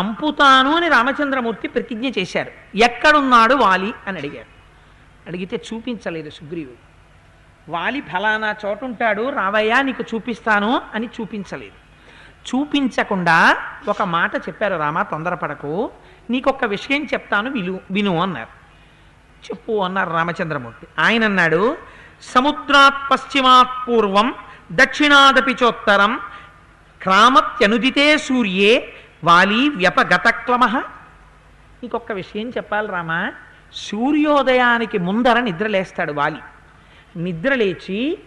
చంపుతాను అని రామచంద్రమూర్తి ప్రతిజ్ఞ చేశారు. ఎక్కడున్నాడు వాలి అని అడిగారు అడిగితే చూపించలేదు సుగ్రీవుడు. వాలి ఫలానా చోట ఉంటాడు రావయ్యా నీకు చూపిస్తాను అని చూపించలేదు. చూపించకుండా ఒక మాట చెప్పారు రామ తొందరపడకు నీకొక విషయం చెప్తాను విలు విను అన్నారు. చెప్పు అన్నారు రామచంద్రమూర్తి. ఆయన అన్నాడు సముద్రాత్ పశ్చిమాత్ పూర్వం దక్షిణాదపి చోత్తరం క్రామత్యనుదితే సూర్యే వాలి వ్యపగతక్లమ. నీకొక్క విషయం చెప్పాలి రామా. సూర్యోదయానికి ముందర నిద్రలేస్తాడు వాలి. నిద్రలేచి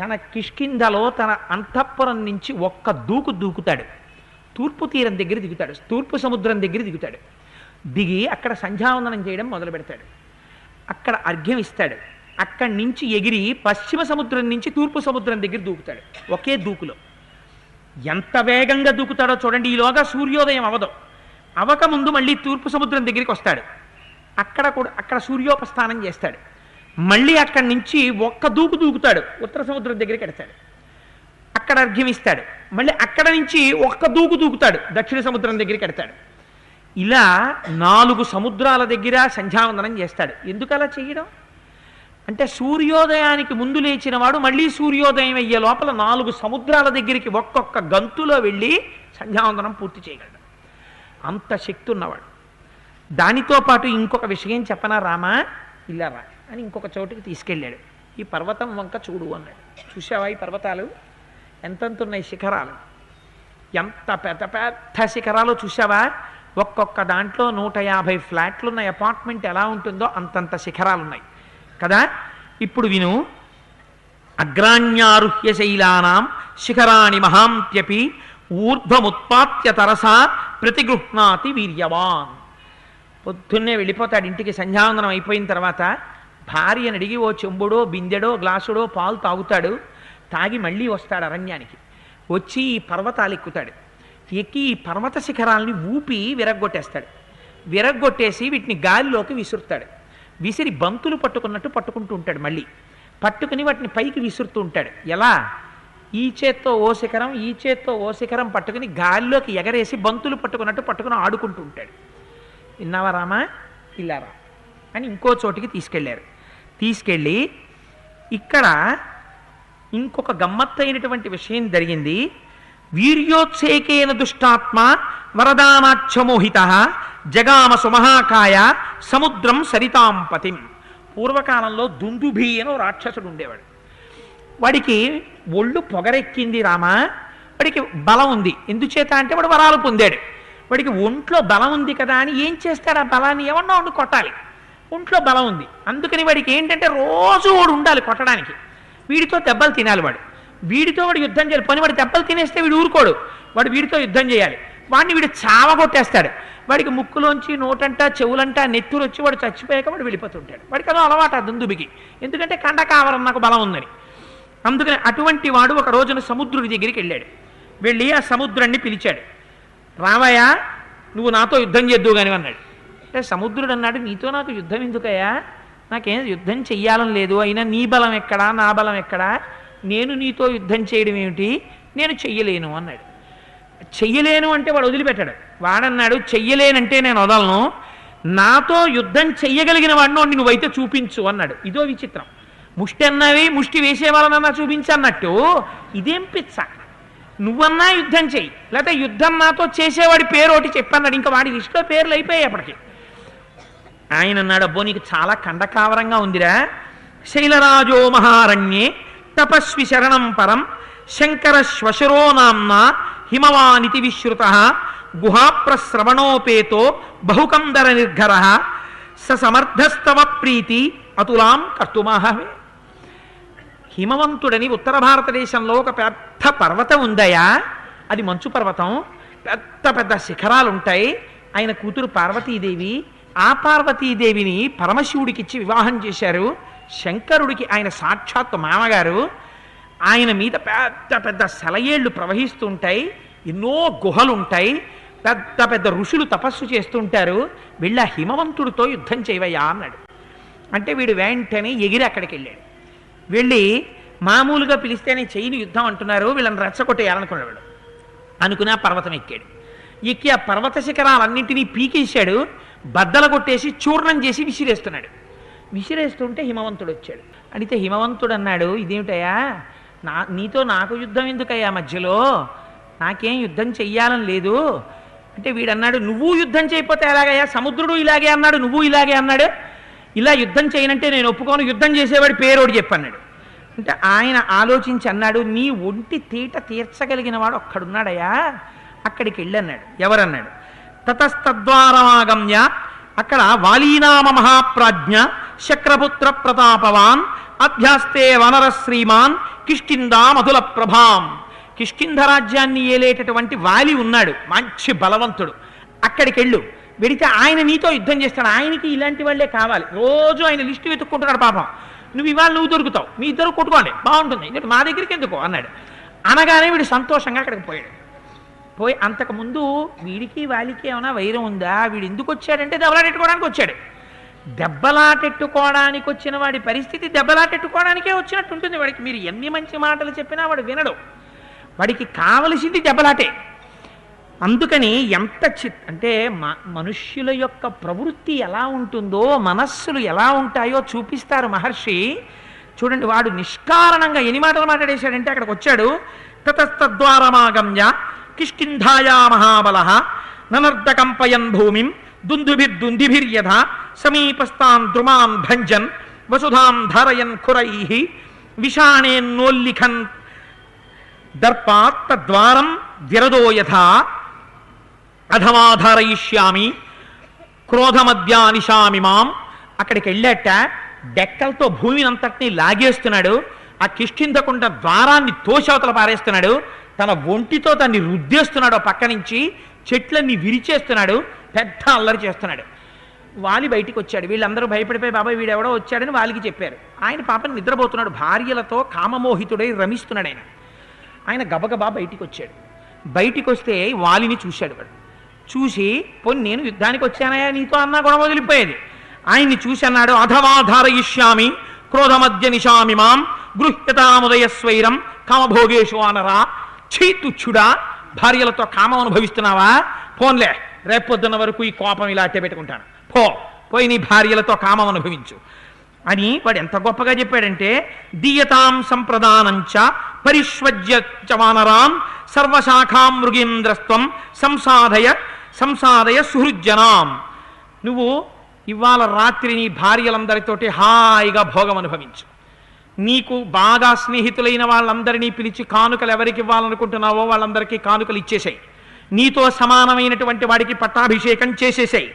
తన కిష్కింధలో తన అంతఃపురం నుంచి ఒక్క దూకు దూకుతాడు. తూర్పు తీరం దగ్గర దిగుతాడు. తూర్పు సముద్రం దగ్గర దిగుతాడు. దిగి అక్కడ సంధ్యావందనం చేయడం మొదలు పెడతాడు. అక్కడ అర్ఘ్యం ఇస్తాడు. అక్కడి నుంచి ఎగిరి పశ్చిమ సముద్రం నుంచి తూర్పు సముద్రం దగ్గర దూకుతాడు. ఒకే దూకులో. ఎంత వేగంగా దూకుతాడో చూడండి. ఈలోగా సూర్యోదయం అవదు. అవకముందు మళ్ళీ తూర్పు సముద్రం దగ్గరికి వస్తాడు. అక్కడ కూడా అక్కడ సూర్యోపస్థానం చేస్తాడు. మళ్ళీ అక్కడి నుంచి ఒక్క దూకు దూకుతాడు. ఉత్తర సముద్రం దగ్గరికి ఎడతాడు అక్కడ అర్ఘ్యమిస్తాడు. మళ్ళీ అక్కడ నుంచి ఒక్క దూకు దూకుతాడు. దక్షిణ సముద్రం దగ్గరికి ఎడతాడు ఇలా నాలుగు సముద్రాల దగ్గర సంధ్యావందనం చేస్తాడు. ఎందుకు అలా చేయడం? అంటే సూర్యోదయానికి ముందు లేచినవాడు మళ్ళీ సూర్యోదయం అయ్యే లోపల నాలుగు సముద్రాల దగ్గరికి ఒక్కొక్క గంతులో వెళ్ళి సంధ్యావందనం పూర్తి చేయగలడు. అంత శక్తి ఉన్నవాడు. దానితో పాటు ఇంకొక విషయం చెప్పనా రామా? ఇలా రా అని ఇంకొక చోటుకి తీసుకెళ్ళాడు. ఈ పర్వతం వంక చూడు అన్నాడు. చూసావా ఈ పర్వతాలు? ఎంతంత ఉన్నాయి శిఖరాలు? ఎంత పెద్ద పెద్ద శిఖరాలు చూసావా ఒక్కొక్క దాంట్లో నూట యాభై ఫ్లాట్లు ఉన్న అపార్ట్మెంట్ ఎలా ఉంటుందో అంతంత శిఖరాలు ఉన్నాయి కదా? ఇప్పుడు విను. అగ్రాణ్యారుహ్య శైలానాం శిఖరాణి మహాంత్యపి ఊర్ధ్వముత్పాత్య తరసా ప్రతిగృహ్ణాతి వీర్యవాన్. పొద్దున్నే వెళ్ళిపోతాడు ఇంటికి సంధ్యావందనం అయిపోయిన తర్వాత భార్యను అడిగి ఓ చెంబుడో బిందెడో గ్లాసుడో పాలు తాగుతాడు. తాగి మళ్ళీ వస్తాడు అరణ్యానికి. వచ్చి ఈ పర్వతాలు ఎక్కుతాడు. ఎక్కి ఈ పర్వత శిఖరాలని ఊపి విరగ్గొట్టేస్తాడు. విరగ్గొట్టేసి వీటిని గాలిలోకి విసురుతాడు. విసిరి బంతులు పట్టుకున్నట్టు పట్టుకుంటూ ఉంటాడు మళ్ళీ. పట్టుకుని వాటిని పైకి విసురుతూ ఉంటాడు. ఎలా? ఈ చేత్తో ఓ శిఖరం ఈ చేత్తో ఓ శిఖరం పట్టుకుని గాలిలోకి ఎగరేసి బంతులు పట్టుకున్నట్టు పట్టుకుని ఆడుకుంటూ ఉంటాడు. విన్నావా రామా? ఇలా రా అని ఇంకో చోటికి తీసుకెళ్ళారు తీసుకెళ్ళి ఇక్కడ ఇంకొక గమ్మత్తైనటువంటి విషయం జరిగింది. వీర్యోత్సేకేన దుష్టాత్మ వరదానాక్షమోహిత జగామ సుమహాకాయ సముద్రం సరితాంపతిం పూర్వకాలంలో దుందుభి అని రాక్షసుడు ఉండేవాడు. వాడికి ఒళ్ళు పొగరెక్కింది రామా వాడికి బలం ఉంది. ఎందుచేత అంటే వాడు వరాలు పొందాడు. వాడికి ఒంట్లో బలం ఉంది కదా అని ఏం చేస్తాడు ఆ బలాన్ని ఏమన్నా ఉండి కొట్టాలి. ఒంట్లో బలం ఉంది. అందుకని వాడికి ఏంటంటే రోజు వాడు ఉండాలి కొట్టడానికి. వీడితో దెబ్బలు తినాలి వాడు. వీడితో వాడు యుద్ధం చేయాలి. పని వాడు దెబ్బలు తినేస్తే వీడు ఊరుకోడు. వాడు వీడితో యుద్ధం చేయాలి. వాడిని వీడు చావగొట్టేస్తాడు. వాడికి ముక్కులోంచి నోటంట చెవులంట నెత్తురు వచ్చి వాడు చచ్చిపోయాక వాడు వెళ్ళిపోతుంటాడు. వాడికి అదో అలవాటు దుందుబికి ఎందుకంటే కండకావరం నాకు బలం ఉందని. అందుకని అటువంటి వాడు ఒక రోజున సముద్రుడి దగ్గరికి వెళ్ళాడు. వెళ్ళి ఆ సముద్రాన్ని పిలిచాడు. రామయ్య నువ్వు నాతో యుద్ధం చేద్దువు కానీ అన్నాడు. అంటే సముద్రుడు అన్నాడు నీతో నాకు యుద్ధం ఎందుకయ్యా? నాకేం యుద్ధం చెయ్యాలని లేదు. అయినా నీ బలం ఎక్కడా? నా బలం ఎక్కడా? నేను నీతో యుద్ధం చేయడం ఏమిటి? నేను చెయ్యలేను అన్నాడు. చెయ్యలేను అంటే వాడు వదిలిపెట్టాడు. వాడన్నాడు చెయ్యలేనంటే నేను వదలను. నాతో యుద్ధం చెయ్యగలిగిన వాడిని నువ్వైతే చూపించు అన్నాడు. ఇదో విచిత్రం. ముష్టి అన్నవి ముష్టి వేసే వాళ్ళనన్నా చూపించన్నట్టు ఇదేం పిచ్చ? నువ్వన్నా యుద్ధం చెయ్యి. లేకపోతే యుద్ధం నాతో చేసేవాడి పేరు ఒకటి చెప్పన్నాడు. ఇంకా వాడి లిస్టులో పేర్లు అయిపోయాయి అప్పటికి. ఆయన అన్నాడు అబ్బో నీకు చాలా కండకావరంగా ఉందిరా. శైలరాజో మహారణ్యే తపస్వి శరణం పరం శంకర శ్వశరో నామ్న హిమవానితి విశ్రుత గుహాప్రశ్రవణోపేతో బహుకందర నిర్ఘర స సమర్థస్తవ ప్రీతి అతులాం కర్తుమాహవే. హిమవంతుడని ఉత్తర భారతదేశంలో ఒక పెద్ద పర్వతం ఉందయా? అది మంచు పర్వతం. పెద్ద పెద్ద శిఖరాలు ఉంటాయి ఆయన కూతురు పార్వతీదేవి ఆ పార్వతీదేవిని పరమశివుడికిచ్చి వివాహం చేశారు. శంకరుడికి ఆయన సాక్షాత్తు మామగారు ఆయన మీద పెద్ద పెద్ద సెలయేళ్ళు ప్రవహిస్తూ ఉంటాయి ఎన్నో గుహలు ఉంటాయి పెద్ద పెద్ద ఋషులు తపస్సు చేస్తుంటారు వీళ్ళ హిమవంతుడితో యుద్ధం చేయవయ్యా అన్నాడు. అంటే వీడు వెంటనే ఎగిరి అక్కడికి వెళ్ళాడు వెళ్ళి మామూలుగా పిలిస్తేనే చెయ్యిని యుద్ధం అంటున్నారు వీళ్ళని రెచ్చగొట్టేయాలనుకున్నాడు అనుకుని ఆ పర్వతం ఎక్కాడు. ఎక్కి ఆ పర్వత శిఖరాలన్నింటినీ పీకేశాడు బద్దల కొట్టేసి చూర్ణం చేసి విసిరేస్తున్నాడు. విసిరేస్తుంటే హిమవంతుడు వచ్చాడు అడిగితే హిమవంతుడు అన్నాడు ఇదేమిటయ్యా? నా నీతో నాకు యుద్ధం ఎందుకయ్యా మధ్యలో? నాకేం యుద్ధం చెయ్యాలని లేదు. అంటే వీడన్నాడు నువ్వు యుద్ధం చేయకపోతే ఎలాగయ్యా? సముద్రుడు ఇలాగే అన్నాడు నువ్వు ఇలాగే అన్నాడు. ఇలా యుద్ధం చేయనంటే నేను ఒప్పుకోను యుద్ధం చేసేవాడు పేరోడు చెప్పన్నాడు. అంటే ఆయన ఆలోచించి అన్నాడు నీ ఒంటి తీట తీర్చగలిగిన వాడు ఒక్కడున్నాడయ్యా. అక్కడికి వెళ్ళన్నాడు ఎవరన్నాడు? తతస్తద్వారమాగమ్య అక్కడ వాలీనామ మహాప్రాజ్ఞ శక్రపుత్ర ప్రతాపవాన్ అభ్యాస్తే వనర శ్రీమాన్ కిష్కిందా మధుల ప్రభాం. కిష్కింధ రాజ్యాన్ని ఏలేటటువంటి వాలి ఉన్నాడు మంచి బలవంతుడు. అక్కడికి వెళ్ళు వెడితే ఆయన నీతో యుద్ధం చేస్తాడు. ఆయనకి ఇలాంటి వాళ్ళే కావాలి. రోజు ఆయన లిస్టు వెతుక్కుంటున్నాడు పాపం. నువ్వు ఇవాళ నువ్వు దొరుకుతావు మీ ఇద్దరు కొట్టుకోండి. బాగుంటుంది. ఎందుకంటే మా దగ్గరికి ఎందుకు? అన్నాడు. అనగానే వీడు సంతోషంగా అక్కడికి పోయాడు. పోయి అంతకుముందు వీడికి వాలికి ఏమైనా వైరం ఉందా? వీడు ఎందుకు వచ్చాడంటే దెబ్బలాటెట్టుకోవడానికి వచ్చాడు. దెబ్బలాటెట్టుకోవడానికి వచ్చిన వాడి పరిస్థితి దెబ్బలాటెట్టుకోవడానికే వచ్చినట్టు ఉంటుంది వాడికి. మీరు ఎన్ని మంచి మాటలు చెప్పినా వాడు వినడు. వాడికి కావలసింది దెబ్బలాటే. అందుకని ఎంత చి అంటే మ- మనుష్యుల యొక్క ప్రవృత్తి ఎలా ఉంటుందో మనస్సులు ఎలా ఉంటాయో చూపిస్తారు మహర్షి. చూడండి వాడు నిష్కారణంగా ఎన్ని మాటలు మాట్లాడేశాడంటే అక్కడికి వచ్చాడు. తతస్తద్వారమాగమ్య. కిష్కింధాయా మహాబల ననర్దకంపయన్ భూమిం దుందుభిర్దుందిభిర్యథ సమీపస్థాన్ ద్రుమాన్ భంజన్ వసుధాం ధారయన్ ఖురై విషాణేన్నోల్లిఖన్ దర్పాత్ తద్వారం విరదో యథా అధమాధారయిష్యామి క్రోధమద్యానిషామి మాం. అక్కడికి వెళ్ళాట డెక్కలతో భూమిని అంతటినీ లాగేస్తున్నాడు. ఆ కిష్కిందకుండా ద్వారాన్ని తోషవతల పారేస్తున్నాడు. తన ఒంటితో దాన్ని రుద్దేస్తున్నాడు పక్క నుంచి. చెట్లన్నీ విరిచేస్తున్నాడు. పెద్ద అల్లరి చేస్తున్నాడు. వాలి బయటికి వచ్చాడు. వీళ్ళందరూ భయపడిపోయి బాబాయ్ వీడెవడో వచ్చాడని వాలికి చెప్పారు. ఆయన పాపని నిద్రపోతున్నాడు. భార్యలతో కామమోహితుడై రమిస్తున్నాడు ఆయన. ఆయన గబగబా బయటికి వచ్చాడు. బయటికి వస్తే వాలిని చూశాడు వాడు. చూసి పోనీ నేను యుద్ధానికి వచ్చానయా నీతో అన్నా గొడవ వదిలిపోయేది. ఆయన్ని చూసి అన్నాడు అధవాధారయిష్యామి క్రోధమద్య నిశామి మాం గృహ్యతాముదయ స్వైరం కామభోగేషు అనరా ఛీ భార్యలతో కామం అనుభవిస్తున్నావా? పోన్లే రేపొద్దున్న వరకు ఈ కోపం ఇలా అట్టే పెట్టుకుంటాను. పో పోయి నీ భార్యలతో కామం అనుభవించు. అని వాడు ఎంత గొప్పగా చెప్పాడంటే దీయతాం సంప్రదానంచ పరిష్వజ్య చ వానరాన్ సర్వశాఖాం మృగేంద్రస్త్వం సంసాధయ సంసాదయ సుహృజ్జనాం. నువ్వు ఇవాళ రాత్రి నీ భార్యలందరితోటి హాయిగా భోగం అనుభవించు. నీకు బాగా స్నేహితులైన వాళ్ళందరినీ పిలిచి కానుకలు ఎవరికి ఇవ్వాలనుకుంటున్నావో వాళ్ళందరికీ కానుకలు ఇచ్చేసాయి. నీతో సమానమైనటువంటి వాడికి పట్టాభిషేకం చేసేసాయి.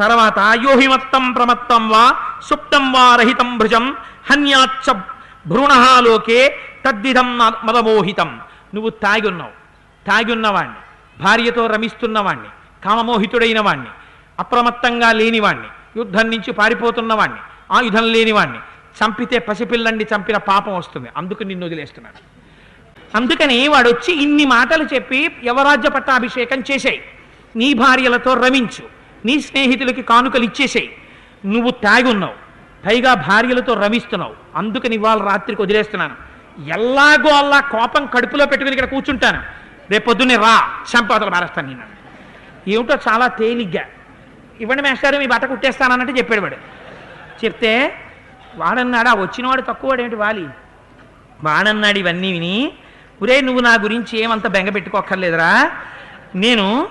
తర్వాత యోహిమత్తం ప్రమత్తం వా సుప్తం వా రహితం భృజం హన్యాచ్చ భ్రూణహాలోకే తద్విధం మదమోహితం. నువ్వు తాగున్నావు. తాగున్నవాణ్ణి. భార్యతో రమిస్తున్నవాణ్ణి. కామమోహితుడైన వాణ్ణి అప్రమత్తంగా లేనివాణ్ణి. యుద్ధం నుంచి పారిపోతున్నవాణ్ణి. ఆయుధం లేనివాణ్ణి. చంపితే పసిపిల్లండి చంపిన పాపం వస్తుంది. అందుకు నిన్ను వదిలేస్తున్నాడు. అందుకని వాడు వచ్చి ఇన్ని మాటలు చెప్పి యవరాజ్య పట్టాభిషేకం చేసేయి. నీ భార్యలతో రమించు. నీ స్నేహితులకి కానుకలు ఇచ్చేసేయి. నువ్వు తాగున్నావు పైగా భార్యలతో రమిస్తున్నావు. అందుకని ఇవాళ రాత్రికి వదిలేస్తున్నాను. ఎల్లాగో అల్లా కోపం కడుపులో పెట్టుకుని ఇక్కడ కూర్చుంటాను. రేపొద్దునే రా. చంపవతలు మారేస్తాను నేను ఏమిటో చాలా తేలిగ్గా. ఇవ్వండి మేస్టారు మీ బట్ట కుట్టేస్తానన్నట్టు చెప్పాడు వాడు. చెప్తే వాడన్నాడు? ఆ వచ్చినవాడు తక్కువడేమిటి వాలి? వాడన్నాడు ఇవన్నీ విని ఒరే నువ్వు నా గురించి ఏమంత బెంగ పెట్టుకోక్కర్లేదురా. నేను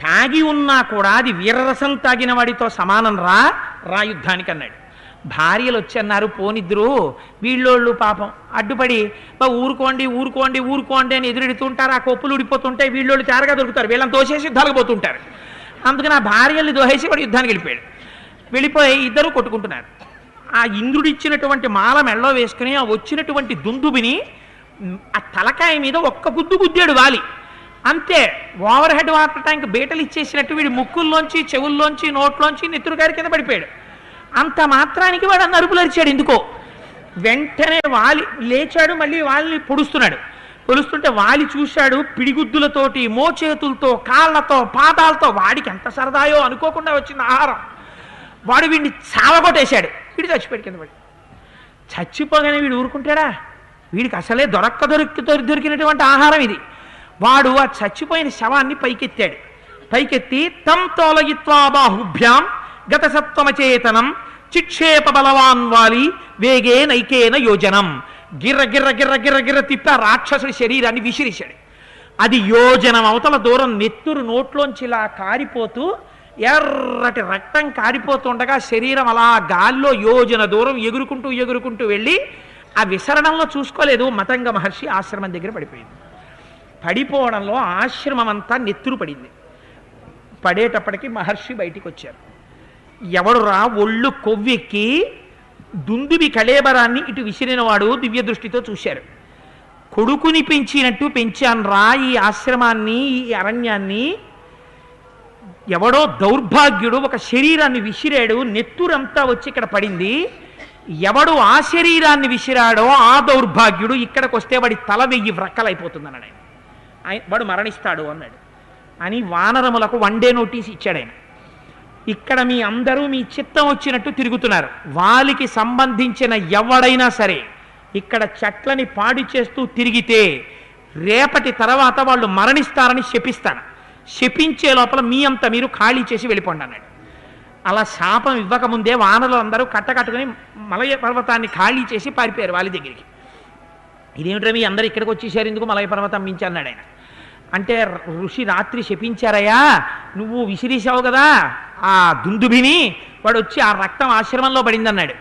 తాగి ఉన్నా కూడా అది వీరరసం తాగిన వాడితో సమానం రా రా యుద్ధానికి అన్నాడు. భార్యలు వచ్చి అన్నారు పోనిద్దరు వీళ్ళోళ్ళు పాపం. అడ్డుపడి "బా, ఊరుకోండి ఊరుకోండి ఊరుకోండి అని ఎదురెడుతుంటారు. ఆ కొప్పులు ఊడిపోతుంటాయి వీళ్ళోళ్ళు చారగా దొరుకుతారు. వీళ్ళని తోసేసి యుద్ధాలకు పోతుంటారు. అందుకని ఆ భార్యల్ని దోహేసి వాడు యుద్ధానికి వెళ్ళిపోయాడు. వెళ్ళిపోయి ఇద్దరు కొట్టుకుంటున్నారు. ఆ ఇంద్రుడు ఇచ్చినటువంటి మాల మెళ్ళో వేసుకుని ఆ వచ్చినటువంటి దుందుబిని ఆ తలకాయ మీద ఒక్క గుద్దు గుద్దాడు వాలి. అంతే ఓవర్ హెడ్ వాటర్ ట్యాంక్ బీటలు ఇచ్చేసినట్టు వీడి ముక్కుల్లోంచి చెవుల్లోంచి నోట్లోంచి నెత్తురుగారి కింద పడిపోయాడు. అంత మాత్రానికి వాడు అన్న అరుపులు అరిచాడు ఎందుకో. వెంటనే వాలి లేచాడు మళ్ళీ వాళ్ళని పొడుస్తున్నాడు. పొడుస్తుంటే వాలి చూశాడు పిడిగుద్దులతోటి మోచేతులతో కాళ్ళతో పాదాలతో వాడికి ఎంత సరదాయో అనుకోకుండా వచ్చిన ఆహారం. వాడు వీడిని చావగొట్టేశాడు. వీడు చచ్చిపోయాడు కింద పడి. చచ్చిపోగానే వీడు ఊరుకుంటాడా? వీడికి అసలే దొరక్క దొరికి దొరికినటువంటి ఆహారం ఇది. వాడు ఆ చచ్చిపోయిన శవాన్ని పైకెత్తాడు. పైకెత్తి తం తోలయిత్వా బాహుభ్యాం గత సత్వమచేతనం చిక్షేప బలవాన్ వాలి వేగే నైకేన యోజనం. గిర్ర గిర్ర గిర్ర గిర్ర గిర్ర తిప్పి ఆ రాక్షసుడి శరీరాన్ని విసిరిశాడు. అది యోజనం అవతల దూరం నెత్తురు నోట్లోంచి ఇలా కారిపోతూ ఎర్రటి రక్తం కారిపోతుండగా శరీరం అలా గాల్లో యోజన దూరం ఎగురుకుంటూ ఎగురుకుంటూ వెళ్ళి ఆ విసరణంలో చూసుకోలేదు. మతంగ మహర్షి ఆశ్రమం దగ్గర పడిపోయింది. పడిపోవడంలో ఆశ్రమం అంతా నెత్తురు పడింది. పడేటప్పటికి మహర్షి బయటికి వచ్చారు ఎవడురా ఒళ్ళు కొవ్వెక్కి దుందుబి కళేబరాన్ని ఇటు విసిరినవాడు దివ్య దృష్టితో చూశారు. కొడుకుని పెంచినట్టు పెంచాను రా ఈ ఆశ్రమాన్ని ఈ అరణ్యాన్ని ఎవడో దౌర్భాగ్యుడు ఒక శరీరాన్ని విసిరాడు నెత్తురంతా వచ్చి ఇక్కడ పడింది. ఎవడు ఆ శరీరాన్ని విసిరాడో ఆ దౌర్భాగ్యుడు ఇక్కడికి వస్తే వాడి తల వెయ్యి వ్రక్కలైపోతుంది అన్నాడు ఆయన. ఆయన వాడు మరణిస్తాడు అన్నాడు. అని వానరములకు వన్ డే నోటీస్ ఇచ్చాడు ఆయన. ఇక్కడ మీ అందరూ మీ చిత్తం వచ్చినట్టు తిరుగుతున్నారు. వాలికి సంబంధించిన ఎవడైనా సరే ఇక్కడ చెట్లని పాడి చేస్తూ తిరిగితే రేపటి తర్వాత వాళ్ళు మరణిస్తారని శపిస్తాను శపించే లోపల మీ అంత మీరు ఖాళీ చేసి వెళ్ళిపోండి అన్నాడు. అలా శాపం ఇవ్వకముందే వానలు అందరూ కట్టకట్టుకుని మలయ పర్వతాన్ని ఖాళీ చేసి పారిపోయారు వాళ్ళ దగ్గరికి. ఇదేమిట్రా మీ అందరు ఇక్కడికి వచ్చేసారు ఎందుకు మలయ పర్వతం మించి అన్నాడు ఆయన. అంటే ఋషి రాత్రి శపించారయ్యా నువ్వు విసిరేసావు కదా ఆ దుందుభిని వాడు వచ్చి ఆ రక్తం ఆశ్రమంలో పడిందన్నాడు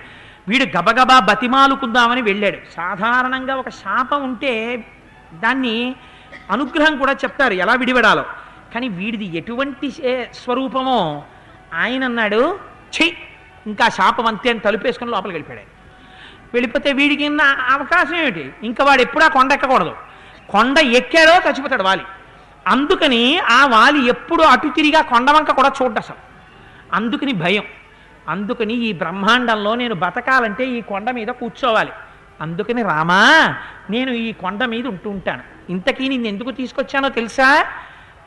వీడు గబగబా బతిమాలుకుందామని వెళ్ళాడు. సాధారణంగా ఒక శాపం ఉంటే దాన్ని అనుగ్రహం కూడా చెప్తారు. ఎలా విడిపడాలో కానీ వీడిది ఎటువంటి స్వరూపమో ఆయన అన్నాడు చెయ్యి ఇంకా శాపం అంతే అని తలుపేసుకుని లోపలికి వెళ్ళిపోయాడు. వెళ్ళిపోతే వీడికి ఉన్న అవకాశం ఏమిటి? ఇంకా వాడు ఎప్పుడూ ఆ కొండ ఎక్కకూడదు. కొండ ఎక్కాడో చచ్చిపోతాడు వాలి. అందుకని ఆ వాలి ఎప్పుడు అటు తిరిగి ఆ కూడా చూడ్డు అసలు. అందుకని భయం. అందుకని ఈ బ్రహ్మాండంలో నేను బతకాలంటే ఈ కొండ మీద కూర్చోవాలి. అందుకని రామా నేను ఈ కొండ మీద ఉంటూ ఉంటాను. ఇంతకీ నేను ఎందుకు తీసుకొచ్చానో తెలుసా?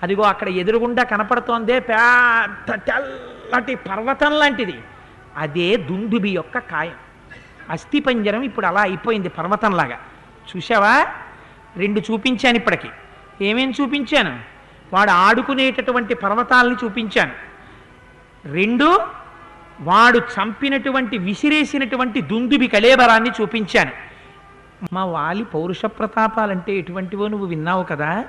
అదిగో అక్కడ ఎదురుగుండా కనపడుతోందే పెద్ద తెల్లటి పర్వతం లాంటిది. అదే దుందుబి యొక్క కాయం. అస్థిపంజరం ఇప్పుడు అలా అయిపోయింది పర్వతంలాగా. చూసావా రెండు చూపించాను ఇప్పటికి. ఏమేం చూపించాను? వాడు ఆడుకునేటటువంటి పర్వతాలని చూపించాను. రెండు వాడు చంపినటువంటి విసిరేసినటువంటి దుందుబి కళేబరాన్ని చూపించాను. మా వాలి పౌరుష ప్రతాపాలంటే ఎటువంటివో నువ్వు విన్నావు కదా?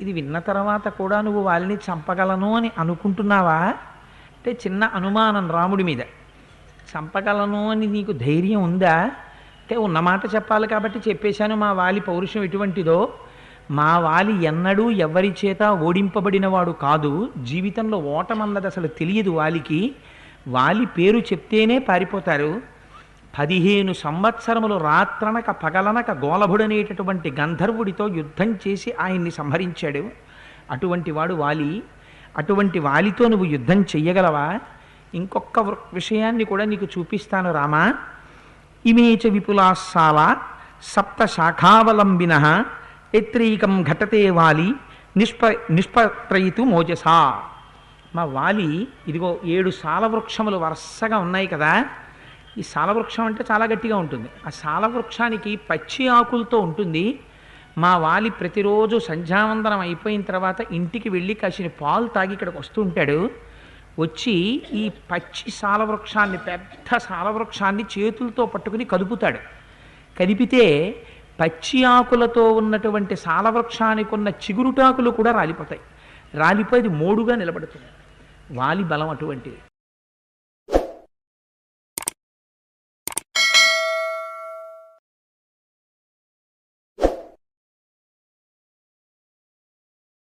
ఇది విన్న తర్వాత కూడా నువ్వు వాళ్ళని చంపగలను అని అనుకుంటున్నావా? అంటే చిన్న అనుమానం రాముడి మీద. చంపగలను అని నీకు ధైర్యం ఉందా? అంటే ఉన్న మాట చెప్పాలి కాబట్టి చెప్పేశాను మా వాలి పౌరుషం ఎటువంటిదో? మా వాలి ఎన్నడూ ఎవరి చేత ఓడింపబడినవాడు కాదు. జీవితంలో ఓటమన్నది అసలు తెలియదు వాలికి. వాలి పేరు చెప్తేనే పారిపోతారు. పదిహేను సంవత్సరములు రాత్రనక పగలనక గోలభుడనేటటువంటి గంధర్వుడితో యుద్ధం చేసి ఆయన్ని సంహరించాడు. అటువంటి వాడు వాలి. అటువంటి వాలితో నువ్వు యుద్ధం చెయ్యగలవా? ఇంకొక వృ- విషయాన్ని కూడా నీకు చూపిస్తాను రామా. ఇమేచ విపులాసాల సప్త శాఖావలంబిన. ఎత్రీకం ఘటతే వాలి. నిష్ప నిష్పత్రయితు మోజసా. మా వాలి ఇదిగో ఏడు సాలవృక్షములు వరుసగా ఉన్నాయి కదా. ఈ సాలవృక్షం అంటే చాలా గట్టిగా ఉంటుంది. ఆ సాలవృక్షానికి పచ్చి ఆకులతో ఉంటుంది. మా వాలి ప్రతిరోజు సంధ్యావందనం అయిపోయిన తర్వాత ఇంటికి వెళ్ళి కాసిన పాలు తాగి ఇక్కడికి వస్తూ ఉంటాడు. వచ్చి ఈ పచ్చి సాలవృక్షాన్ని పెద్ద సాలవృక్షాన్ని చేతులతో పట్టుకుని కదుపుతాడు. కదిపితే పచ్చి ఆకులతో ఉన్నటువంటి సాలవృక్షానికి ఉన్న చిగురుటాకులు కూడా రాలిపోతాయి. రాలిపోయి మోడుగా నిలబడుతుంది. వాలి బలం అటువంటిది.